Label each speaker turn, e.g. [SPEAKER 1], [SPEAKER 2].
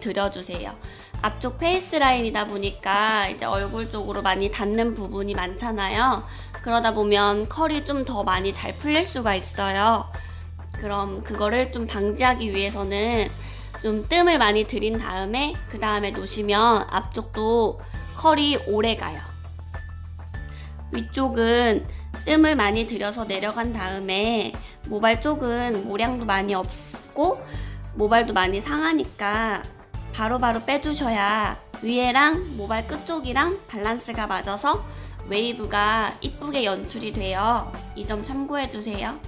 [SPEAKER 1] 들여주세요. 앞쪽 페이스 라인이다 보니까 이제 얼굴 쪽으로 많이 닿는 부분이 많잖아요. 그러다 보면 컬이 좀 더 많이 잘 풀릴 수가 있어요. 그럼 그거를 좀 방지하기 위해서는 좀 뜸을 많이 들인 다음에 그 다음에 놓으시면 앞쪽도 컬이 오래 가요. 위쪽은 뜸을 많이 들여서 내려간 다음에 모발 쪽은 모량도 많이 없고 모발도 많이 상하니까 바로바로 빼주셔야 위에랑 모발 끝쪽이랑 밸런스가 맞아서 웨이브가 이쁘게 연출이 돼요. 이 점 참고해 주세요.